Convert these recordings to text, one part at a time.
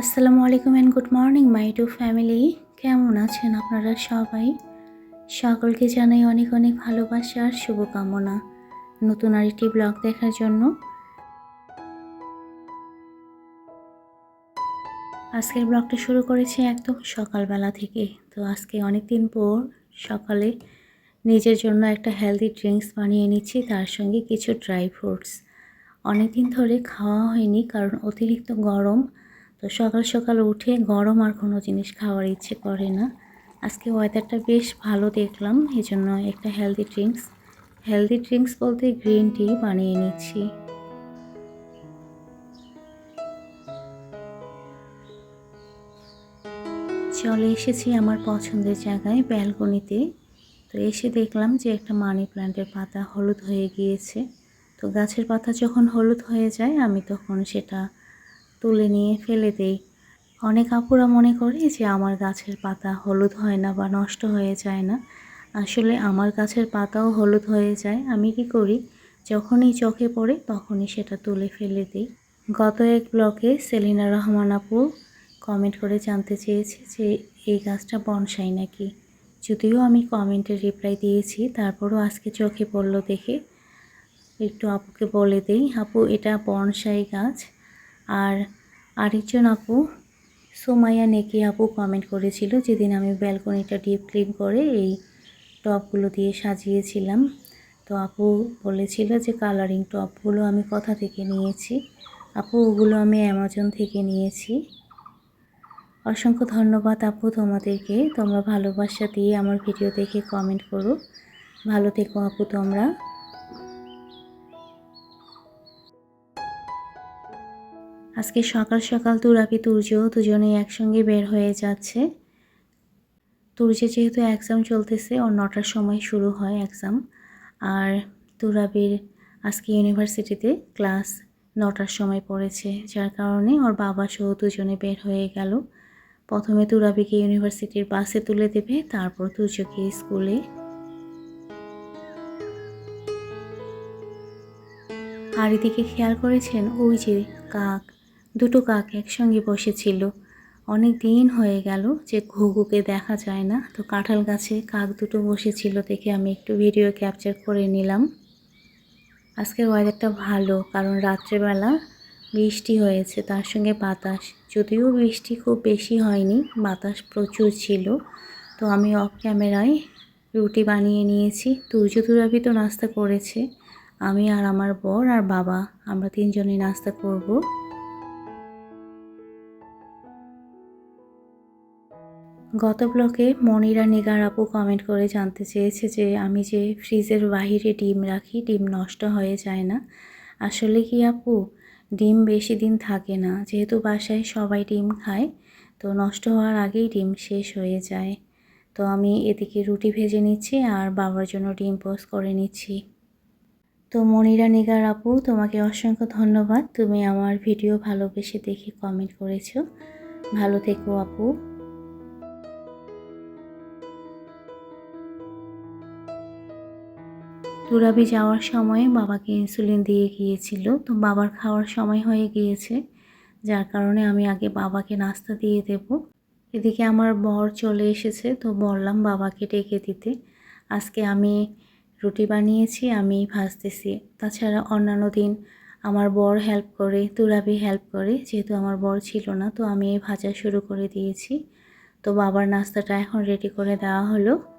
আসসালামু আলাইকুম and good morning my to family কেমন আছেন আপনারা সবাই? সকলকে জানাই অনেক অনেক ভালোবাসা আর শুভকামনা। নতুন আরেকটি ব্লগ দেখার জন্য। আজকের ব্লগটা শুরু করেছি একদম সকালবেলা থেকে। তো আজকে অনেক দিন পর সকালে নিজের জন্য একটা হেলদি ড্রিঙ্কস বানিয়ে নিচ্ছি, তার সঙ্গে কিছু ড্রাই ফ্রুটস অনেক দিন ধরে খাওয়া হয়নি, কারণ অতিরিক্ত গরম তো সকাল সকাল উঠে গরম আর কোনো জিনিস খাওয়ার ইচ্ছে করে না। আজকে ওয়েদারটা বেশ ভালো দেখলাম এই জন্য একটা হেলদি ড্রিঙ্কস হেলদি ড্রিঙ্কস বলতে গ্রিন টি বানিয়ে নিচ্ছি। চলে এসেছি আমার পছন্দের জায়গায় ব্যালকনিতে। তো এসে দেখলাম যে একটা মানি প্ল্যান্টের পাতা হলুদ হয়ে গিয়েছে। তো গাছের পাতা যখন হলুদ হয়ে যায়, আমি তখন সেটা তুলে নিয়ে ফেলে দেই। অনেক আপুরা মনে করে যে আমার গাছের পাতা হলুদ হয় না বা নষ্ট হয়ে যায় না। আসলে আমার গাছের পাতাও হলুদ হয়ে যায়। আমি কি করি? যখনই চোখে পড়ে তখনই সেটা তুলে ফেলে দিই। গত এক ব্লকে সেলিনা রহমান আপু কমেন্ট করে জানতে চেয়েছে যে, এই গাছটা বনসাই নাকি? যদিও আমি কমেন্টে রিপ্লাই দিয়েছি, তারপরও আজকে চোখে পড়ল দেখে। একটু আপুকে বলে দেই, আপু, এটা বনসাই গাছ। আর আরেকজন আপু, সোমাইয়া নেকি আপু কমেন্ট করেছিল যেদিন আমি ব্যালকনিটা ডিপ ক্লিন করে এই টপগুলো দিয়ে সাজিয়েছিলাম। তো আপু বলেছিল যে কালারিং টপগুলো আমি কোথা থেকে নিয়েছি? আপু, ওগুলো আমি অ্যামাজন থেকে নিয়েছি। অসংখ্য ধন্যবাদ আপু তোমাদেরকে। তোমরা ভালোবাসা দিয়ে আমার ভিডিও দেখে কমেন্ট করো। ভালো থেকো আপু তোমরা। আজকে সকাল সকাল তুরাপি তুর্য দুজনেই একসঙ্গে বের হয়ে যাচ্ছে। তুর্যে যেহেতু এক্সাম চলতেছে, ওর নটার সময় শুরু হয় এক্সাম আর তুরাবির আজকে ইউনিভার্সিটিতে ক্লাস নটার সময় পড়েছে, যার কারণে ওর বাবা সহ দুজনে বের হয়ে গেল। প্রথমে তুরাবিকে ইউনিভার্সিটির বাসে তুলে দেবে, তারপর তুর্যকে স্কুলে আর এদিকে খেয়াল করেছেন, ওই যে কাক দুটো কাক একসঙ্গে বসেছিল। অনেক দিন হয়ে গেল যে ঘুঘুকে দেখা যায় না। তো কাঁঠাল গাছে কাক দুটো বসেছিল দেখে আমি একটু ভিডিও ক্যাপচার করে নিলাম। আজকের ওয়েদারটা ভালো, কারণ রাত্রেবেলা বৃষ্টি হয়েছে, তার সঙ্গে বাতাস। যদিও বৃষ্টি খুব বেশি হয়নি, বাতাস প্রচুর ছিল। তো আমি অফ ক্যামেরায় রুটি বানিয়ে নিয়েছি। তুর্য তুরাবি তো নাস্তা করেছে, আমি আর আমার বর আর বাবা, আমরা তিনজনেই নাস্তা করব। গত ব্লকে মনিরা নিগার আপু কমেন্ট করে জানতে চেয়েছে যে, আমি যে ফ্রিজের বাহিরে ডিম রাখি, ডিম নষ্ট হয়ে যায় না। আসলে কি আপু? ডিম বেশি দিন থাকে না। যেহেতু বাসায় সবাই ডিম খায়, তো নষ্ট হওয়ার আগেই ডিম শেষ হয়ে যায়। তো আমি এদিকে রুটি ভেজে নিচ্ছি আর বাবার জন্য ডিম পোস্ট করে নিচ্ছি। তো মনিরা নিগার আপু, তোমাকে অসংখ্য ধন্যবাদ। তুমি আমার ভিডিও ভালোবেসে দেখে কমেন্ট করেছ। ভালো থেকো আপু। তুরাবি যাওয়ার সময় বাবাকে ইনসুলিন দিয়ে গিয়েছিল। তো বাবার খাওয়ার সময় হয়ে গিয়েছে। যার কারণে আমি আগে বাবাকে নাস্তা দিয়ে দেব। এদিকে আমার বর চলে এসেছে। তো বললাম বাবাকে ডেকে দিতে। আজকে আমি রুটি বানিয়েছি, আমি ভাজতেছি। তাছাড়া অন্যান্য দিন আমার বর হেল্প করে তুরাবি হেল্প করে। যেহেতু আমার বর ছিল না, তো আমি ভাজা শুরু করে দিয়েছি। তো বাবার নাস্তাটা এখন রেডি করে দেওয়া হলো।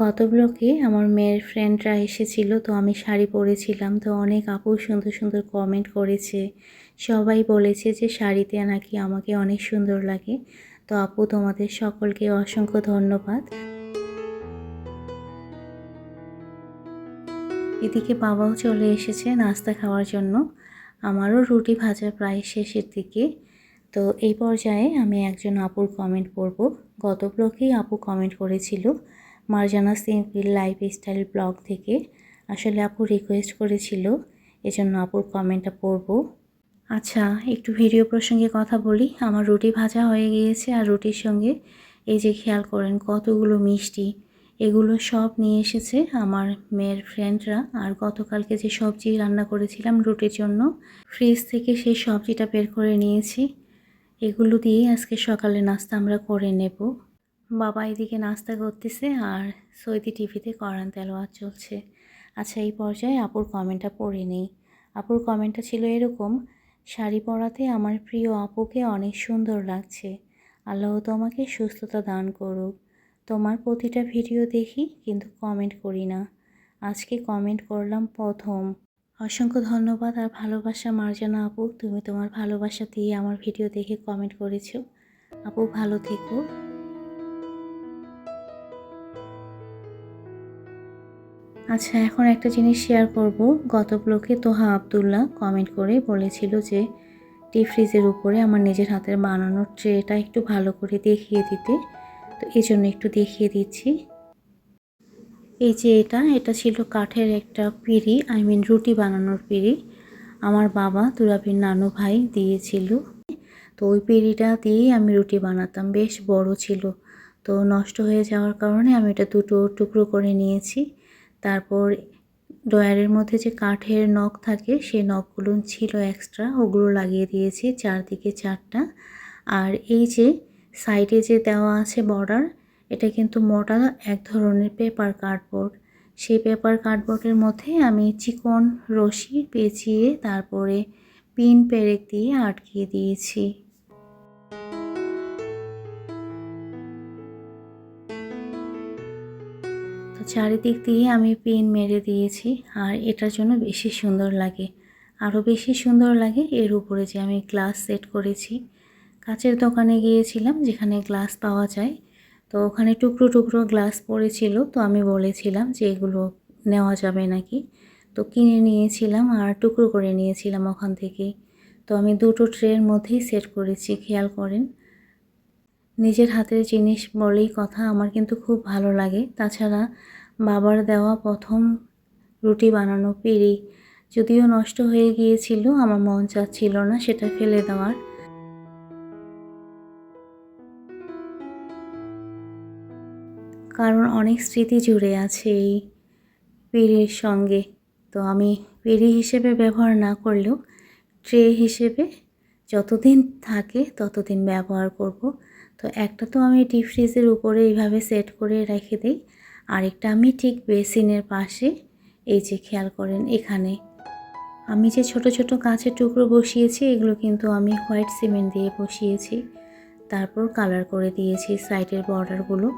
গত ব্লকে আমার মেয়ের ফ্রেন্ডরা এসেছিল, তো আমি শাড়ি পরেছিলাম, তো অনেক আপু সুন্দর সুন্দর কমেন্ট করেছে। সবাই বলেছে যে শাড়িতে নাকি আমাকে অনেক সুন্দর লাগে। তো আপু, তোমাদের সকলকে অসংখ্য ধন্যবাদ। এদিকে বাবাও চলে এসেছে নাস্তা খাওয়ার জন্য। আমারও রুটি ভাজা প্রায় শেষের দিকে। তো এই পর্যায়ে আমি একজন আপুর কমেন্ট পড়ব গত ব্লকেই আপু কমেন্ট করেছিল। Marjana simple lifestyle blog থেকে আসলে আপু রিকোয়েস্ট করেছিল, এজন্য আপুর কমেন্টটা পড়ব। আচ্ছা একটু ভিডিও প্রসঙ্গে কথা বলি। আমার রুটি ভাজা হয়ে গিয়েছে আর রুটির সঙ্গে এই যে খেয়াল করেন কতগুলো মিষ্টি, এগুলো সব নিয়ে এসেছে আমার মেয়ের ফ্রেন্ডরা আর গতকালকে যে সবজি রান্না করেছিলাম রুটির জন্য ফ্রিজ থেকে সেই সবজিটা বের করে নিয়েছি। এগুলো দিয়ে আজকে সকালে নাস্তা আমরা করে নেব। বাবা এদিকে নাস্তা করতেছে আর সৈদি টিভিতে করান তেলোয়াত চলছে। আচ্ছা এই পর্যায়ে আপুর কমেন্টটা পড়ে নেই। আপুর কমেন্টটা ছিল এরকম, শাড়ি পরাতে আমার প্রিয় আপুকে অনেক সুন্দর লাগছে। আল্লাহ তোমাকে সুস্থতা দান করুক। তোমার প্রতিটা ভিডিও দেখি, কিন্তু কমেন্ট করি না। আজকে কমেন্ট করলাম প্রথম। অসংখ্য ধন্যবাদ আর ভালোবাসা মার্জানা আপু। তুমি তোমার ভালোবাসা দিয়ে আমার ভিডিও দেখে কমেন্ট করেছ। আপু ভালো থেকো। আচ্ছা এখন একটা জিনিস শেয়ার করব। গত ব্লকে তোহা আবদুল্লাহ কমেন্ট করে বলেছিল যে ডিপ ফ্রিজের উপরে আমার নিজের হাতের বানানোর ট্রেটা একটু ভালো করে দেখিয়ে দিতে। তো এই জন্য একটু দেখিয়ে দিচ্ছি। এই যে এটা এটা ছিল কাঠের একটা পিঁড়ি আই মিন রুটি বানানোর পিঁড়ি। আমার বাবা তুরাবির নানু ভাই দিয়েছিল। তো ওই পিঁড়িটা দিয়েই আমি রুটি বানাতাম, বেশ বড় ছিল। তো নষ্ট হয়ে যাওয়ার কারণে আমি এটা দুটো টুকরো করে নিয়েছি। তারপর ডয়ারের মধ্যে যে কাঠের নখ থাকে, সেই নখগুলো ছিল এক্সট্রা ওগুলো লাগিয়ে দিয়েছি চারদিকে চারটা। আর এই যে সাইডে যে দেওয়া আছে বর্ডার এটা কিন্তু মোটা এক ধরনের পেপার কার্ডবোর্ড সেই পেপার কার্ডবোর্ডের মধ্যে আমি চিকন রশি পেঁচিয়ে, তারপরে পিন পেরেক দিয়ে আটকিয়ে দিয়েছি। চারিদিক দিয়ে আমি পেন মেরে দিয়েছি আর এটার জন্য বেশি সুন্দর লাগে। আরও বেশি সুন্দর লাগে এর উপরে যে আমি গ্লাস সেট করেছি। কাচের দোকানে গিয়েছিলাম যেখানে গ্লাস পাওয়া যায়। তো ওখানে টুকরো টুকরো গ্লাস পড়েছিল। তো আমি বলেছিলাম যে এগুলো নেওয়া যাবে নাকি। তো কিনে নিয়েছিলাম আর টুকরো করে নিয়েছিলাম ওখান থেকে। তো আমি দুটো ট্রের মধ্যেই সেট করেছি, খেয়াল করেন। নিজের হাতের জিনিস বলেই কথা, আমার কিন্তু খুব ভালো লাগে। তাছাড়া বাবার দেওয়া প্রথম রুটি বানানো পিড়ি। যদিও নষ্ট হয়ে গিয়েছিল, আমার মন চাচ্ছিল না সেটা ফেলে দেওয়ার। কারণ অনেক স্মৃতি জুড়ে আছে এই পিঁড়ির সঙ্গে। তো আমি পিঁড়ি হিসেবে ব্যবহার না করলেও, ট্রে হিসেবে যতদিন থাকে ততদিন ব্যবহার করব। তো একটা তো আমি ডিপ ফ্রিজের উপরে এইভাবে সেট করে রেখে দিই। আরেকটা আমি ঠিক বেসিনের পাশে। এই যে খেয়াল করেন এখানে। আমি যে ছোট ছোট কাঁচের টুকরো বসিয়েছি, এগুলো কিন্তু আমি হোয়াইট সিমেন্ট দিয়ে বসিয়েছি। তারপর কালার করে দিয়েছি সাইডের বর্ডারগুলো।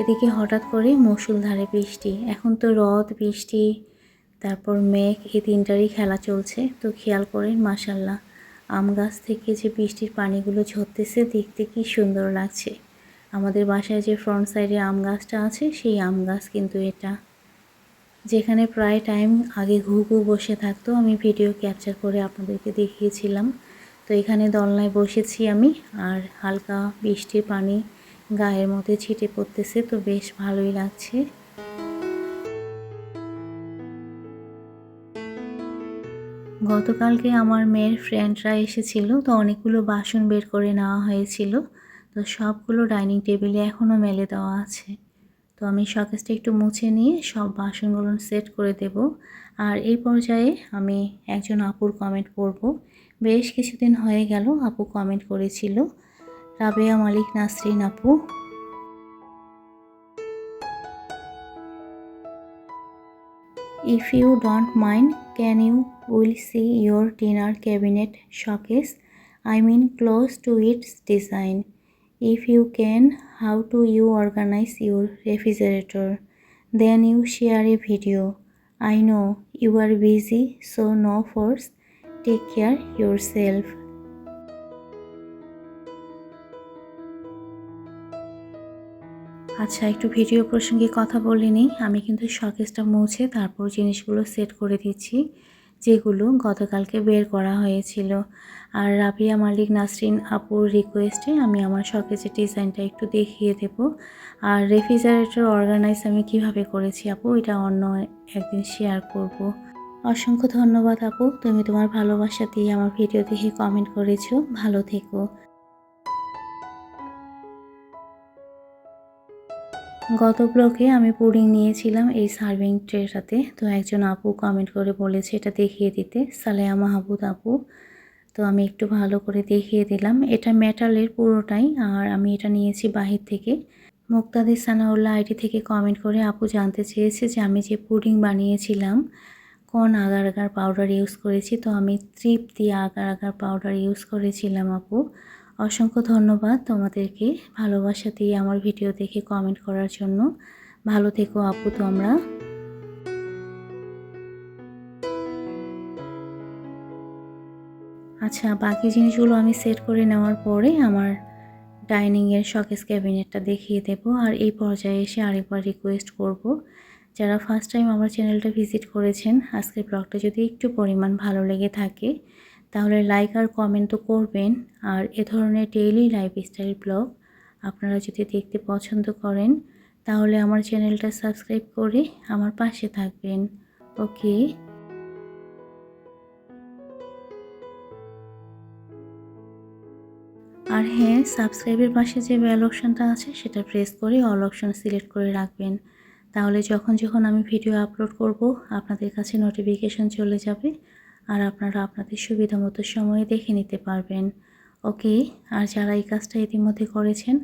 এদিকে হঠাৎ করে মুসুলধারে বৃষ্টি। এখন তো রদ, বৃষ্টি, তারপর মেঘ, এই তিনটারই খেলা চলছে। তো খেয়াল করেন মাসাল্লাহ আম গাছ থেকে যে বৃষ্টির পানিগুলো ঝরতেছে, দেখতে কি সুন্দর লাগছে। আমাদের বাসায় যে ফ্রন্ট সাইডে আম গাছটা আছে, সেই আম গাছ কিন্তু এটা। যেখানে প্রায় টাইম আগে ঘু ঘু বসে থাকতো, আমি ভিডিও ক্যাপচার করে আপনাদেরকে দেখিয়েছিলাম। তো এখানে দলনায় বসেছি আমি, আর হালকা বৃষ্টির পানি গায়ের মধ্যে ছিটে পড়তেছে, তো বেশ ভালোই লাগছে। গতকালকে আমার মেয়ের ফ্রেন্ডরা এসেছিল, তো অনেকগুলো বাসন বের করে নেওয়া হয়েছিল। তো সবগুলো ডাইনিং টেবিলে এখনও মেলে দেওয়া আছে। তো আমি শকেসটা একটু মুছে নিয়ে সব বাসনগুলো সেট করে দেব। আর এই পর্যায়ে আমি একজন আপুর কমেন্ট পড়ব। বেশ কিছুদিন হয়ে গেল, আপু কমেন্ট করেছিল। রাবেয়া মালিক, নাসরিন আপু If you don't mind, can you will see your dinner cabinet showcase? I mean close to its design. If you can, how do you organize your refrigerator? Then you share a video. I know you are busy, so no force. Take care yourself. আচ্ছা একটু video প্রসঙ্গে কথা বলে নিই। আমি কিন্তু শকেসটা মুছে তারপর জিনিসগুলো সেট করে দিচ্ছি, যেগুলো গতকালকে বের করা হয়েছিল। আর রাবিয়া মালিক নাসরিন আপুর রিকোয়েস্টে আমি আমার শকেসের ডিজাইনটা একটু দেখিয়ে দেব। আর রেফ্রিজারেটর অর্গানাইজ আমি কীভাবে করেছি আপু, এটা অন্য একদিন শেয়ার করব। অসংখ্য ধন্যবাদ আপু, তুমি তোমার ভালোবাসা দিয়ে আমার ভিডিও দেখে কমেন্ট করেছ। ভালো থেকো। গত ব্লকে আমি পুডিং নিয়েছিলাম এই সার্ভিং ট্রেটাতে তো একজন আপু কমেন্ট করে বলেছে, এটা দেখিয়ে দিতে। সালেয়া মাহবুদ আপু। তো আমি একটু ভালো করে দেখিয়ে দিলাম। এটা মেটালের পুরোটাই, আর আমি এটা নিয়েছি বাহির থেকে। মুক্তাদির সানাউল্লাহ আইডি থেকে কমেন্ট করে আপু জানতে চেয়েছে যে, আমি যে পুডিং বানিয়েছিলাম, কোন আগার আগার পাউডার ইউজ করেছি? তো আমি Tripti agar agar powder use করেছিলাম আপু। অসংখ্য ধন্যবাদ তোমাদেরকে ভালোবাসা দিয়ে আমার ভিডিও দেখে কমেন্ট করার জন্য। ভালো থেকো আপু তোমরা। আচ্ছা বাকি জিনিসগুলো আমি সেট করে নেওয়ার পরে আমার ডাইনিংয়ের শকেস ক্যাবিনেটটা দেখিয়ে দেব। আর এই পর্যায়ে এসে আরেকবার রিকোয়েস্ট করব। যারা ফার্স্ট টাইম আমার চ্যানেলটা ভিজিট করেছেন, আজকের ব্লগটা যদি একটু পরিমাণ ভালো লেগে থাকে তাহলে লাইক আর কমেন্ট তো করবেন। আর এ ধরনের ডেইলি লাইফস্টাইল ব্লগ আপনারা যদি দেখতে পছন্দ করেন, তাহলে আমার চ্যানেলটা সাবস্ক্রাইব করে আমার পাশে থাকবেন। ওকে? আর হ্যাঁ সাবস্ক্রাইবের পাশে যে বেল অপশানটা আছে, সেটা প্রেস করে অল অপশন সিলেক্ট করে রাখবেন। তাহলে যখন যখন আমি ভিডিও আপলোড করব, আপনাদের কাছে নোটিফিকেশন চলে যাবে। আর আপনারা আপনাদের সুবিধা মতো সময়ে দেখে নিতে পারবেন। ওকে, আর যারা এই কাজটা ইতিমধ্যে করেছেন,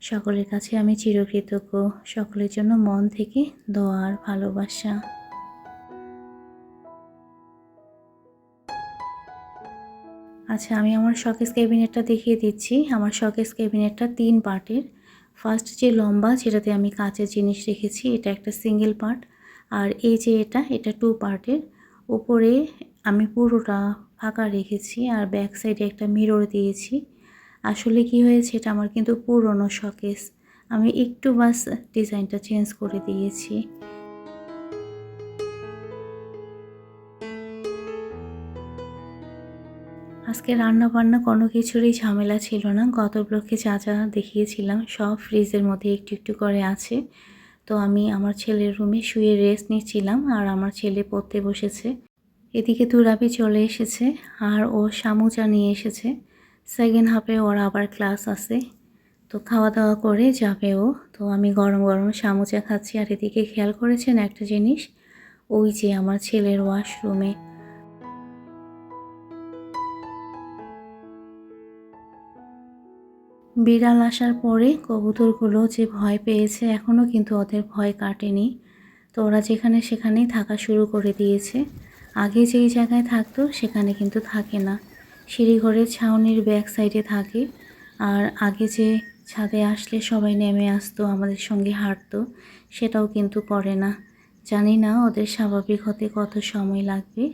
সকলের কাছে আমি চিরকৃতজ্ঞ। সকলের জন্য মন থেকে দোয়ার ভালোবাসা। আচ্ছা আমি আমার শকেস ক্যাবিনেটটা দেখিয়ে দিচ্ছি। আমার শকেস ক্যাবিনেটটা তিন পার্টের। ফার্স্ট যে লম্বা, যেটাতে আমি কাঁচের জিনিস রেখেছি, এটা একটা সিঙ্গেল পার্ট। আর এই যে এটা এটা টু পার্টের। উপরে আমি পুরোটা ফাঁকা রেখেছি আর ব্যাক সাইডে একটা মিরর দিয়েছি। আসলে কি হয়েছে এটা আমার কিন্তু পুরনো শকেস আমি একটু বাস ডিজাইনটা চেঞ্জ করে দিয়েছি। আজকে রান্না বান্না কোনো কিছুরই ঝামেলা ছিল না। গত ব্লকে যা যা দেখিয়েছিলাম সব ফ্রিজের মধ্যে একটু একটু করে আছে। তো আমি আমার ছেলের রুমে শুয়ে রেস্ট নিচ্ছিলাম আর আমার ছেলে পড়তে বসেছে। এদিকে তুরাবি চলে এসেছে আর ও সামুচা নিয়ে এসেছে। সেকেন্ড হাফে ওর আবার ক্লাস আছে। তো খাওয়া দাওয়া করে যাবে ও। তো আমি গরম গরম সামুচা খাচ্ছি আর এদিকে খেয়াল করেছেন একটা জিনিস? ওই যে আমার ছেলের ওয়াশরুমে বিড়াল আসার পরে কবুতরগুলো যে ভয় পেয়েছে এখনও কিন্তু ওদের ভয় কাটেনি। তো ওরা যেখানে সেখানেই থাকা শুরু করে দিয়েছে। আগে যেই জায়গায় থাকতো, সেখানে কিন্তু থাকে না। সিঁড়িঘরের ছাউনির ব্যাক সাইডে থাকে। আর আগে যে ছাদে আসলে সবাই নেমে আসতো, আমাদের সঙ্গে হাঁটতো, সেটাও কিন্তু করে না। জানি না ওদের স্বাভাবিক হতে কত সময় লাগবে।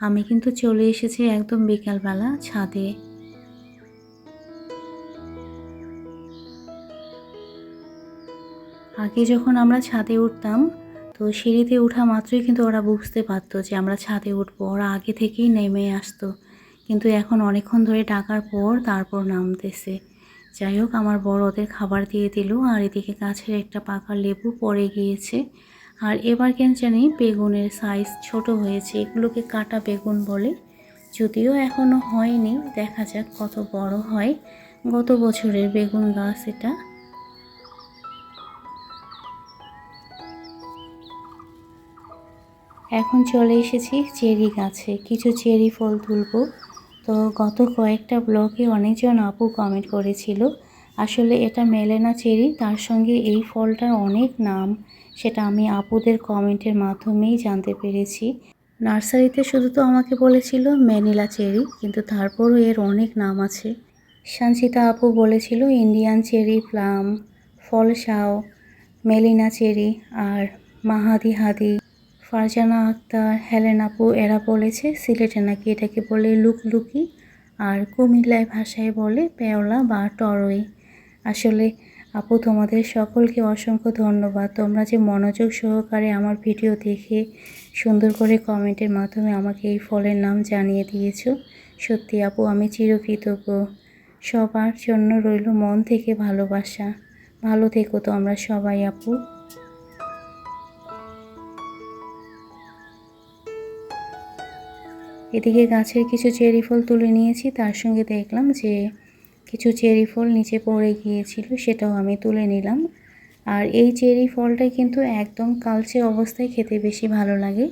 আমি কিন্তু চলে এসেছি একদম বিকালবেলা ছাদে। আগে যখন আমরা ছাদে উঠতাম তো সিঁড়িতে ওঠা মাত্রই কিন্তু ওরা বুঝতে পারতো যে আমরা ছাদে উঠবো। ওরা আগে থেকেই নেমে আসতো। কিন্তু এখন অনেকক্ষণ ধরে ডাকার পর তারপর নামতেছে। যাই হোক, আমার বড় ওদের খাবার দিয়ে দিল আর এদিকে গাছের একটা পাকা লেবু পড়ে গিয়েছে। আর এবার কেন জানি বেগুনের সাইজ ছোট হয়েছে। এগুলোকে কাটা বেগুন বলে। যদিও এখনও হয়নি। দেখা যাক কত বড় হয়। গত বছরের বেগুন গাছ এটা। এখন চলে এসেছি চেরি গাছে। কিছু চেরি ফল তুলব। তো গত কয়েকটা ব্লগে অনেকজন আপু কমেন্ট করেছিল, আসলে এটা মেলে না চেরি, তার সঙ্গে এই ফলটার অনেক নাম, সেটা আমি আপুদের কমেন্টের মাধ্যমেই জানতে পেরেছি। নার্সারিতে শুধু তো আমাকে বলেছিল ম্যানিলা চেরি, কিন্তু তারপরও এর অনেক নাম আছে। সঞ্চিতা আপু বলেছিল ইন্ডিয়ান চেরি, প্লাম, ফলসাও, মেলিনা চেরি আর মাহাদি হাদি। ফারজানা আক্তার, হেলেন আপু, এরা বলেছে সিলেটে নাকি এটাকে বলে লুকলুকি আর কুমিল্লায় ভাষায় বলে পেওলা বা টরই। আসলে আপু, তোমাদের সকলকে অসংখ্য ধন্যবাদ। তোমরা যে মনোযোগ সহকারে আমার ভিডিও দেখে সুন্দর করে কমেন্টের মাধ্যমে আমাকে এই ফলের নাম জানিয়ে দিয়েছ, সত্যি আপু, আমি চিরকৃতজ্ঞ। সবার জন্য রইল মন থেকে ভালোবাসা। ভালো থেকো তো আমরা সবাই আপু। এদিকে গাছের কিছু চেরি ফল তুলে নিয়েছি। তার সঙ্গে দেখলাম যে কিছু চেরি ফল নিচে পড়ে গিয়েছিল, সেটাও আমি তুলে নিলাম। আর এই চেরি ফলটাই কিন্তু একদম কালচে অবস্থায় খেতে বেশি ভালো লাগে।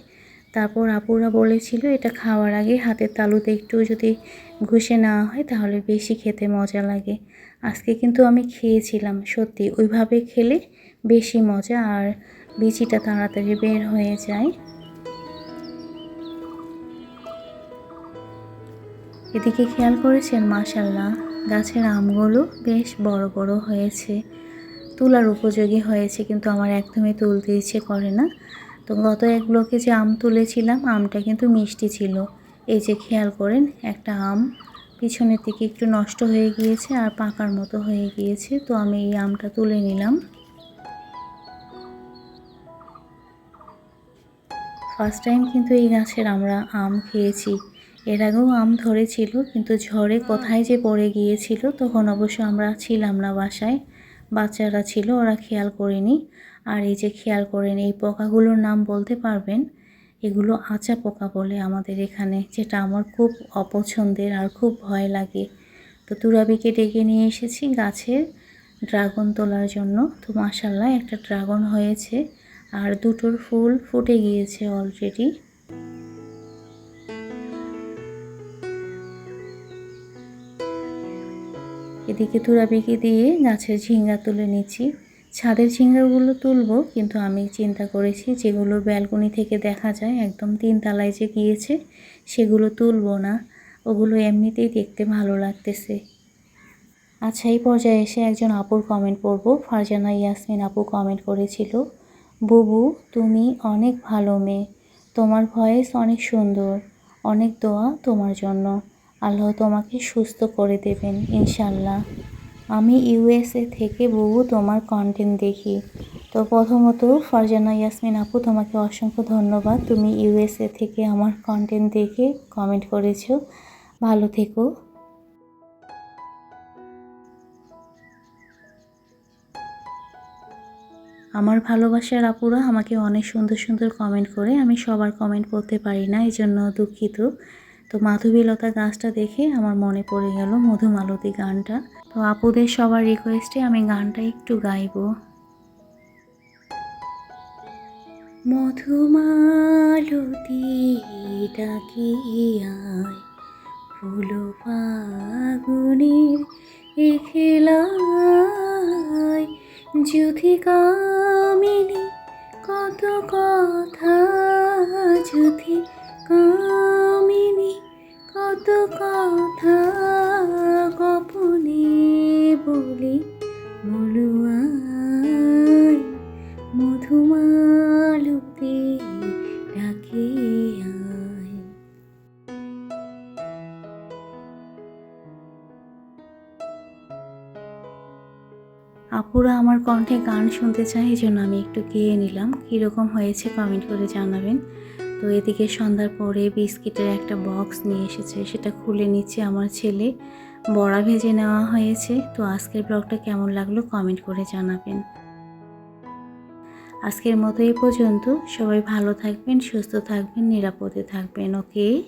তারপর আপুরা বলেছিল, এটা খাওয়ার আগে হাতের তালুতে একটু যদি ঘষে নেওয়া হয়, তাহলে বেশি খেতে মজা লাগে। আজকে কিন্তু আমি খেয়েছিলাম, সত্যি। ওইভাবে খেলে বেশি মজা, আর বিচিটা তাড়াতাড়ি বের হয়ে যায়। এদিকে খেয়াল করেছেন মাশাল্লাহ গাছের আমগুলো বেশ বড় বড় হয়েছে। তোলার উপযোগী হয়েছে, কিন্তু আমার একদমই তুলতে ইচ্ছে করে না। তো গত এক ব্লকে যে আম তুলেছিলাম, আমটা কিন্তু মিষ্টি ছিল। এই যে খেয়াল করেন, একটা আম পিছনের দিকে একটু নষ্ট হয়ে গিয়েছে আর পাকার মতো হয়ে গিয়েছে, তো আমি এই আমটা তুলে নিলাম। ফার্স্ট টাইম কিন্তু এই গাছের আমরা আম খেয়েছি। এর আগেও আম ধরেছিল, কিন্তু ঝড়ে কোথায় যে পড়ে গিয়েছিল তখন অবশ্য আমরা ছিলাম না বাসায়। বাচ্চারা ছিল, ওরা খেয়াল করেনি। আর এই যে খেয়াল করেন, এই পোকাগুলোর নাম বলতে পারবেন? এগুলো আচা পোকা বলে আমাদের এখানে, যেটা আমার খুব অপছন্দের আর খুব ভয় লাগে। তো তুরাবিকে ডেকে নিয়ে এসেছি গাছের ড্রাগন তোলার জন্য। তো মাসাল্লাহ একটা ড্রাগন হয়েছে। আর দুটোর ফুল ফুটে গিয়েছে অলরেডি এদিকে তুরাবিকে দিয়ে গাছের ঝিঙ্গা তুলে নিচ্ছি। ছাদের ঝিঙ্গাগুলো তুলবো, কিন্তু আমি চিন্তা করেছি যেগুলো ব্যালকনি থেকে দেখা যায়, একদম তিনতলায় যে গিয়েছে, সেগুলো তুলবো না। ওগুলো এমনিতেই দেখতে ভালো লাগতেছে। আচ্ছা এই পর্যায়ে এসে একজন আপুর কমেন্ট পড়ব। ফারজানা ইয়াসমিন আপু কমেন্ট করেছিল, বুবু, তুমি অনেক ভালো মেয়ে। তোমার ভয়েস অনেক সুন্দর। অনেক দোয়া তোমার জন্য। আল্লাহ তোমাকে সুস্থ করে দেবেন ইনশাল্লাহ আমি ইউএসএ থেকে বহু তোমার কন্টেন্ট দেখি। তো প্রথমত, ফারজানা ইয়াসমিন আপু, তোমাকে অসংখ্য ধন্যবাদ। তুমি ইউএসএ থেকে আমার কন্টেন্ট দেখে কমেন্ট করেছ। ভালো থেকো। আমার ভালোবাসার আপুরা আমাকে অনেক সুন্দর সুন্দর কমেন্ট করে। আমি সবার কমেন্ট পড়তে পারি না এই জন্য দুঃখিত। তো মাধবীলতা গাছটা দেখে আমার মনে পড়ে গেল মধুমালতী গানটা। তো আপুদের সবার রিকোয়েস্টে আমি গানটা একটু গাইব। মধুমালতী ডাকিয়ায় ফুল ফাগুনের এ খেলায় যুথি কামিনী কত কথা যুথি কামিনী কত কথা গোপনে বলি মলুয়াই মধুমালুতে ডাকে আপুরা আমার কণ্ঠে গান শুনতে চায় এই জন্য আমি একটু গেয়ে নিলাম। কীরকম হয়েছে কমেন্ট করে জানাবেন। তো এদিকে সন্ধ্যার পরে বিস্কিটের একটা বক্স নিয়ে এসেছে, সেটা খুলে নিচ্ছে আমার ছেলে। বড়া ভেজে নেওয়া হয়েছে, তো আজকের ব্লগটা কেমন লাগল কমেন্ট করে জানাবেন। আজকের মতো এই পর্যন্ত, সবাই ভালো থাকবেন, সুস্থ থাকবেন, নিরাপদে থাকবেন, ওকে?